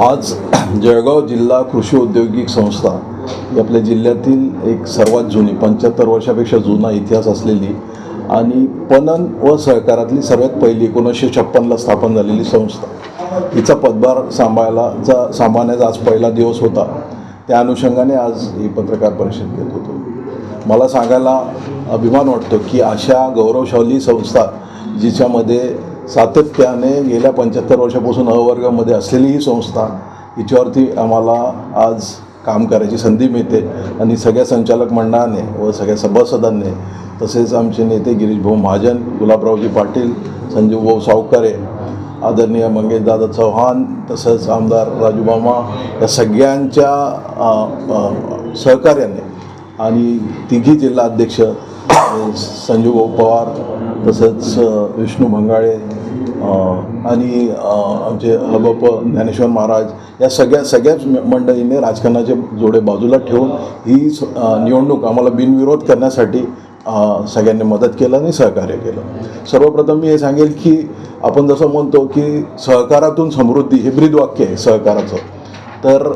आज जळगाव जिल्हा कृषी औद्योगिक संस्था ही आपल्या जिल्ह्यातील एक सर्वात जुनी पंच्याहत्तर वर्षापेक्षा जुना इतिहास असलेली आणि पणन व सहकारातली सर्वात पहिली एकोणीसशे छप्पनला स्थापन झालेली संस्था. हिचा पदभार सांभाळायला चा सांभाळण्याचा आज पहिला दिवस होता. त्या अनुषंगाने आज ही पत्रकार परिषद घेत होतो. मला सांगायला अभिमान वाटतो की अशा गौरवशाली संस्था जिच्यामध्ये सातत्याने गेल्या पंच्याहत्तर वर्षापासून अवर्गामध्ये असलेली ही संस्था हिच्यावरती आम्हाला आज काम करायची संधी मिळते. आणि सगळ्या संचालक मंडळाने व सगळ्या सभासदांनी तसेच आमचे नेते गिरीश भाऊ महाजन गुलाबरावजी पाटील संजीव भाऊ सावकारे आदरणीय मंगेशदादा चव्हाण तसंच आमदार राजू मामा या सगळ्यांच्या सहकार्याने आणि तिघी जिल्हा अध्यक्ष संजीवभाऊ संजू पवार तसंच विष्णू भंगाळे आणि आमचे हबप ज्ञानेश्वर महाराज या सगळ्या सगळ्याच मंडळीने राजकारणाचे जोडे बाजूला ठेवून ही निवडणूक आम्हाला बिनविरोध करण्यासाठी सगळ्यांनी मदत केलं आणि सहकार्य केलं. सर्वप्रथम मी हे सांगेल की आपण जसं म्हणतो की सहकारातून समृद्धी हे ब्रीदवाक्य आहे सहकाराचं. तर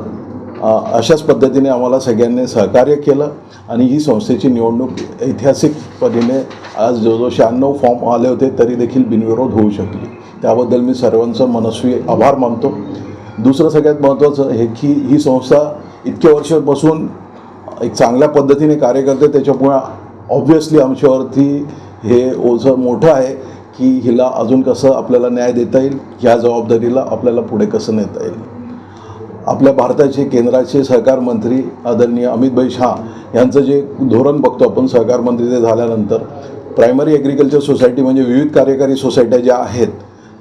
अशाच पद्धतीने आम्हाला सगळ्यांनी सहकार्य केलं आणि ही संस्थेची निवडणूक ऐतिहासिक पद्धतीने आज जवळजवळ शहाण्णव फॉर्म आले होते तरी देखील बिनविरोध होऊ शकली. त्याबद्दल मी सर्वांचं मनस्वी आभार मानतो. दुसरं सगळ्यात महत्त्वाचं हे की ही संस्था इतक्या वर्षापासून एक चांगल्या पद्धतीने कार्य करते. त्याच्यामुळे ऑब्व्हियसली आमच्यावरती हे ओझं मोठं आहे की हिला अजून कसं आपल्याला न्याय देता येईल ह्या जबाबदारीला आपल्याला पुढे कसं नेता येईल. आपल्या भारताचे केंद्राचे सहकार मंत्री आदरणीय अमितभाई शहा यांचं जे धोरण बघतो आपण सहकार मंत्री ते झाल्यानंतर प्रायमरी ॲग्रिकल्चर सोसायटी म्हणजे विविध कार्यकारी सोसायट्या ज्या आहेत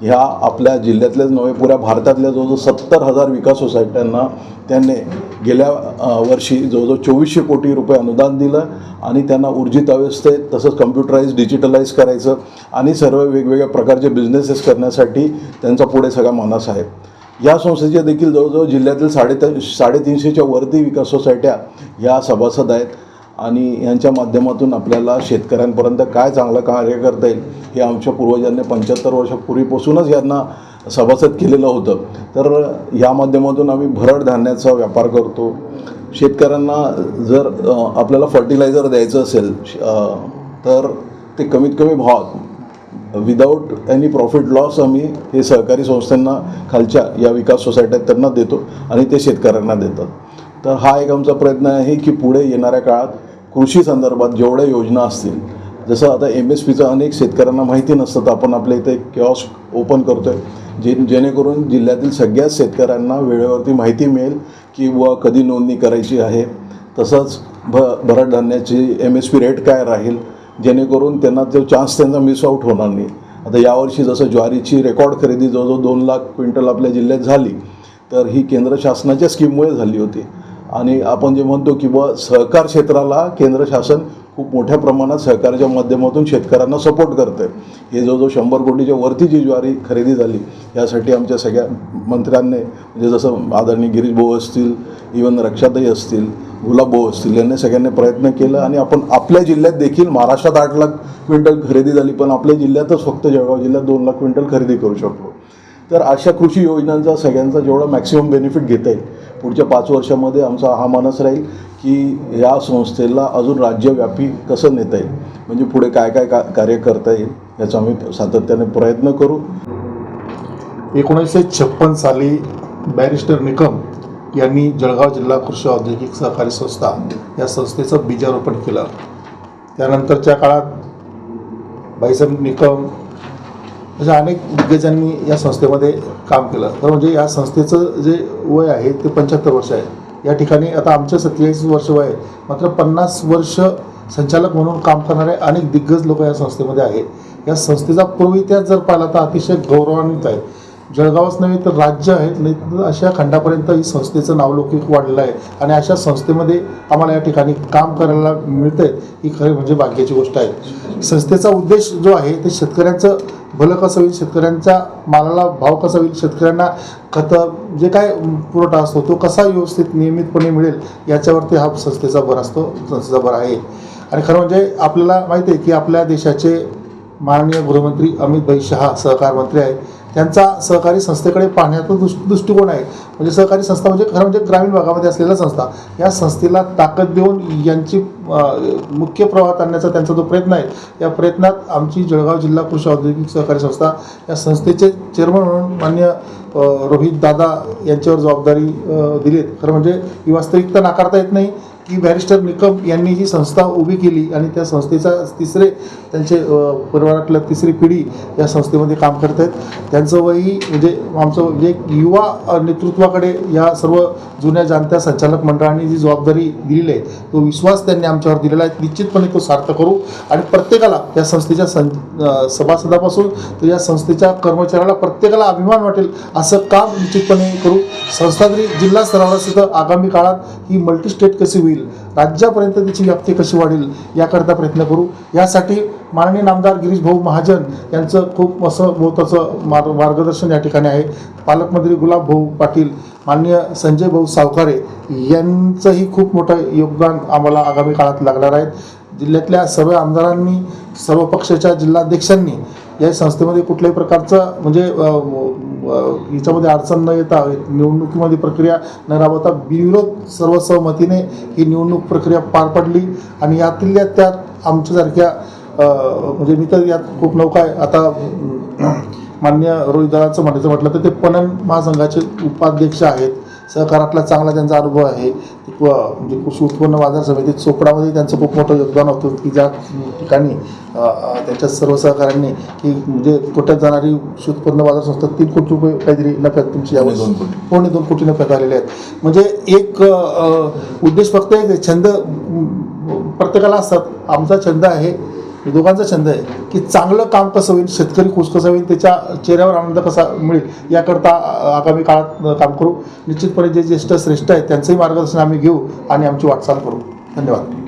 ह्या आपल्या जिल्ह्यातल्याच नव्हे पुऱ्या भारतातल्या जवळजवळ सत्तर हजार विकास सोसायट्यांना त्यांनी गेल्या वर्षी जवळजवळ चोवीसशे कोटी रुपये अनुदान दिलं आणि त्यांना ऊर्जित अवस्थेत तसंच कम्प्युटराईज डिजिटलाईज करायचं आणि सर्व वेगवेगळ्या प्रकारचे बिझनेसेस करण्यासाठी त्यांचा पुढे सगळा मानस आहे. या संस्थेच्या देखील जवळजवळ जिल्ह्यातील साडेत साडेतीनशेच्या वरती विकास सोसायट्या या सभासद आहेत. आणि यांच्या माध्यमातून आपल्याला शेतकऱ्यांपर्यंत काय चांगलं कार्य करता येईल हे आमच्या पूर्वजांनी पंच्याहत्तर वर्षापूर्वीपासूनच यांना सभासद केलेलं होतं. तर या माध्यमातून आम्ही भरड धान्याचा व्यापार करतो. शेतकऱ्यांना जर आपल्याला फर्टिलायझर द्यायचं असेल तर ते कमीत कमी भावात विदाऊट एनी प्रॉफिट लॉस आम्ही हे सहकारी संस्थांना खालच्या या विकास सोसायट्यात त्यांना देतो आणि ते शेतकऱ्यांना देतात. तर हा एक आमचा प्रयत्न आहे की पुढे येणाऱ्या काळात कृषी संदर्भात जेवढ्या योजना असतील जसं आता एम एस पीचं अनेक शेतकऱ्यांना माहिती नसतं तर आपण आपल्या इथे किऑस ओपन करतो आहे जे जेणेकरून जिल्ह्यातील सगळ्याच शेतकऱ्यांना वेळेवरती माहिती मिळेल की बुवा कधी नोंदणी करायची आहे. तसंच भ भरड धान्याची एम एस पी रेट काय राहील जेणेकरून त्यांना तो चान्स त्यांचा मिस आऊट होणार नाही. आता यावर्षी जसं ज्वारीची रेकॉर्ड खरेदी जवळजवळ दोन लाख क्विंटल आपल्या जिल्ह्यात झाली तर ही केंद्र शासनाच्या स्कीममुळे झाली होती. आणि आपण जे म्हणतो की बुवा सहकार क्षेत्राला केंद्र शासन खूप मोठ्या प्रमाणात सहकाराच्या माध्यमातून शेतकऱ्यांना सपोर्ट करतं आहे हे जवळजवळ शंभर कोटीच्या वरती जी ज्वारी खरेदी झाली यासाठी आमच्या सगळ्या मंत्र्यांनी म्हणजे जसं आदरणीय गिरीश भाऊ असतील इवन रक्षाताई असतील गुलाब भाऊ असतील यांनी सगळ्यांनी प्रयत्न केला आणि आपण आपल्या जिल्ह्यात देखील महाराष्ट्रात आठ लाख क्विंटल खरेदी झाली पण आपल्या जिल्ह्यातच फक्त जळगाव जिल्ह्यात दोन लाख क्विंटल खरेदी करू शकलो. तर अशा कृषी योजनांचा सगळ्यांचा जेवढा मॅक्सिमम बेनिफिट घेता येईल पुढच्या पाच वर्षामध्ये आमचा हा मानस राहील की या संस्थेला अजून राज्यव्यापी कसं नेता येईल म्हणजे पुढे काय काय का कार्य करता येईल याचा आम्ही सातत्याने प्रयत्न करू. एकोणीसशे छप्पन साली बॅरिस्टर निकम यांनी जळगाव जिल्हा कृषी औद्योगिक सहकारी संस्था या संस्थेचं बीजारोपण केलं. त्यानंतरच्या काळात बाईसाहेब निकम अशा अनेक दिग्गजांनी या संस्थेमध्ये काम केलं. तर म्हणजे या संस्थेचं जे वय आहे ते पंच्याहत्तर वर्ष आहे. या ठिकाणी आता आमचं सत्तेचाळीस वर्ष वय आहे. मात्र पन्नास वर्ष संचालक म्हणून काम करणारे अनेक दिग्गज लोक या संस्थेमध्ये आहेत. या संस्थेचा पूर्वी त्यात जर पाहिला तर अतिशय गौरवान्वित आहे. जळगावच नव्हे तर राज्य आहेत नाही तर अशा खंडापर्यंत ही संस्थेचं नावलौकिक वाढलं आहे. आणि अशा संस्थेमध्ये आम्हाला या ठिकाणी काम करायला मिळतंय ही खरं म्हणजे भाग्याची गोष्ट आहे. संस्थेचा उद्देश जो आहे ते शेतकऱ्यांचं भलं कसं होईल शेतकऱ्यांच्या मालाला भाव कसा होईल शेतकऱ्यांना खतं जे काय पुरवठा असतो तो कसा व्यवस्थित नियमितपणे मिळेल याच्यावरती हा संस्थेचा भर असतो संस्थेचा भर आहे. आणि खरं म्हणजे आपल्याला माहिती आहे की आपल्या देशाचे माननीय गृहमंत्री अमित भाई शहा सहकार मंत्री आहे त्यांचा सहकारी संस्थेकडे पाहण्याचा दृष् दृष्टिकोन आहे. म्हणजे सहकारी संस्था म्हणजे खरं म्हणजे ग्रामीण भागामध्ये असलेल्या संस्था. या संस्थेला ताकद देऊन यांची मुख्य प्रवाहात आणण्याचा त्यांचा जो प्रयत्न आहे या प्रयत्नात आमची जळगाव जिल्हा कृषी औद्योगिक सहकारी संस्था या संस्थेचे चेअरमन म्हणून मान्य रोहित दादा यांच्यावर जबाबदारी दिली आहे खरं म्हणजे ही वास्तविकता नाकारता येत नाही. की बॅरिस्टर निकम यांनी जी संस्था उभी केली आणि त्या संस्थेचा तिसरे त्यांचे परिवारातल्या तिसरी पिढी या संस्थेमध्ये काम करत आहेत त्यांचं वयही म्हणजे आमचं म्हणजे एक युवा नेतृत्वाकडे या सर्व जुन्या जाणत्या संचालक मंडळांनी जी जबाबदारी दिलेली आहे तो विश्वास त्यांनी आमच्यावर दिलेला आहे. निश्चितपणे तो सार्थ करू. आणि प्रत्येकाला या संस्थेच्या सं सभासदापासून तर या संस्थेच्या कर्मचाऱ्याला प्रत्येकाला अभिमान वाटेल असं काम निश्चितपणे करू. संस्था जरी जिल्हा स्तरावर सुद्धा आगामी काळात ही मल्टीस्टेट कशी होईल? राज्यापर्यंत तिची व्याप्ती कशी वाढेल याकरता प्रयत्न करू. यासाठी माननीय नामदार गिरीश भाऊ महाजन यांचं खूप असं महत्त्वाचं मार्ग मार्गदर्शन या ठिकाणी आहे. पालकमंत्री गुलाब भाऊ पाटील माननीय संजय भाऊ सावकारे यांचंही खूप मोठं योगदान आम्हाला आगामी काळात लागणार आहे. जिल्ह्यातल्या सर्व आमदारांनी सर्व पक्षाच्या जिल्हाध्यक्षांनी या संस्थेमध्ये कुठल्याही प्रकारचं म्हणजे याच्यामध्ये अडचण न येता निवडणुकीमध्ये प्रक्रिया न राबवता बिनविरोध सर्वसहमतीने ही निवडणूक प्रक्रिया पार पडली. आणि यातल्या त्यात आमच्यासारख्या म्हणजे मी तर यात खूप नौका आहे. आता मान्य मान्य रोहितदाराचं म्हणायचं म्हटलं तर ते पणन महासंघाचे उपाध्यक्ष आहेत. सहकारातला चांगला त्यांचा अनुभव आहे. म्हणजे कृषी उत्पन्न बाजार समितीत चोपडामध्ये त्यांचं खूप मोठं योगदान होतं की ज्या ठिकाणी त्यांच्या सर्व सहकाऱ्यांनी की म्हणजे तोट्यात जाणारी कृषी उत्पन्न बाजार संस्था तीन कोटी रुपये काहीतरी नफ्यात तुमची यावर्षी दोन कोटी. पावणे दोन कोटी नफ्यात आलेले आहेत म्हणजे एक उद्देश फक्त एक छंद प्रत्येकाला असतात आमचा छंद आहे दोघांचा छंद आहे की चांगलं काम कसं होईल शेतकरी खुश कसं होईल त्याच्या चेहऱ्यावर आनंद कसा मिळेल याकरता आगामी काळात काम करू. निश्चितपणे जे ज्येष्ठ श्रेष्ठ आहेत त्यांचंही मार्गदर्शन आम्ही घेऊ आणि आमची वाटचाल करू. धन्यवाद.